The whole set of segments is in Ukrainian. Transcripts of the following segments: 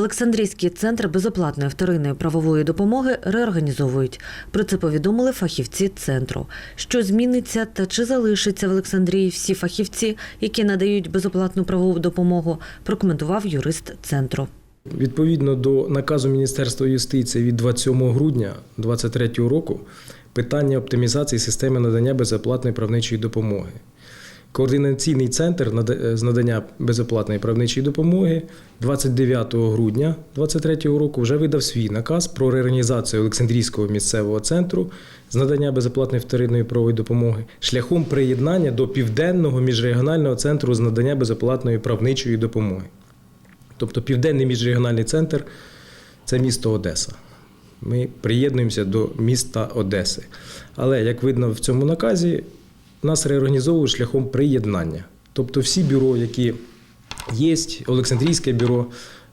Олександрійський центр безоплатної вторинної правової допомоги реорганізовують. Про це повідомили фахівці центру. Що зміниться та чи залишаться в Олександрії всі фахівці, які надають безоплатну правову допомогу, прокоментував юрист центру. Відповідно до наказу Міністерства юстиції від 27 грудня 2023 року питання оптимізації системи надання безоплатної правничої допомоги. Координаційний центр з надання безоплатної правничої допомоги 29 грудня 2023 року вже видав свій наказ про реорганізацію Олександрійського місцевого центру з надання безоплатної вторинної правової допомоги шляхом приєднання до південного міжрегіонального центру з надання безоплатної правничої допомоги. Тобто Південний міжрегіональний центр це місто Одеса. Ми приєднуємося до міста Одеси. Але, як видно в цьому наказі, нас реорганізовують шляхом приєднання. Тобто всі бюро, які є, Олександрійське бюро,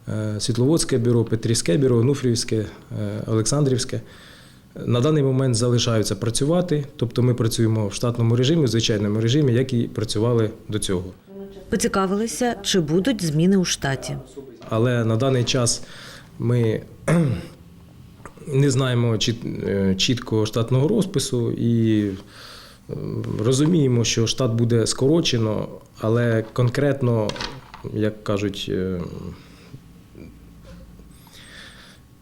е, Світловодське бюро, Петрівське бюро, Нуфрівське, е, Олександрівське, на даний момент залишаються працювати. Тобто ми працюємо в штатному режимі, в звичайному режимі, як і працювали до цього. Поцікавилися, чи будуть зміни у штаті. Але на даний час ми не знаємо е, чіткого штатного розпису і розуміємо, що штат буде скорочено, але конкретно, як кажуть, е,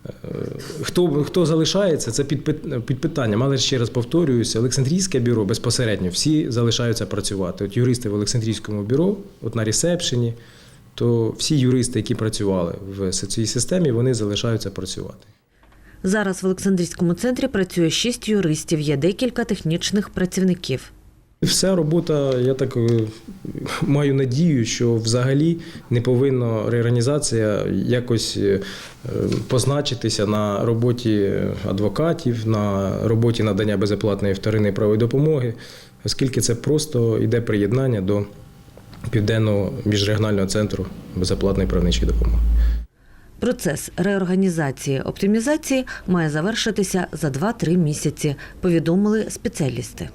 е, Хто, хто залишається, це під, під питанням. Але ще раз повторююся, Олександрійське бюро безпосередньо всі залишаються працювати. От юристи в Олександрійському бюро, от на ресепшені, то всі юристи, які працювали в цій системі, вони залишаються працювати. Зараз в Олександрійському центрі працює шість юристів, є декілька технічних працівників. Вся робота, я так е, маю надію, що взагалі не повинна реорганізація якось е, позначитися на роботі адвокатів, на роботі надання безоплатної вторинної правової допомоги, оскільки це просто йде приєднання до Південного міжрегіонального центру безоплатної правничої допомоги. Процес реорганізації оптимізації має завершитися за 2-3 місяці, повідомили спеціалісти.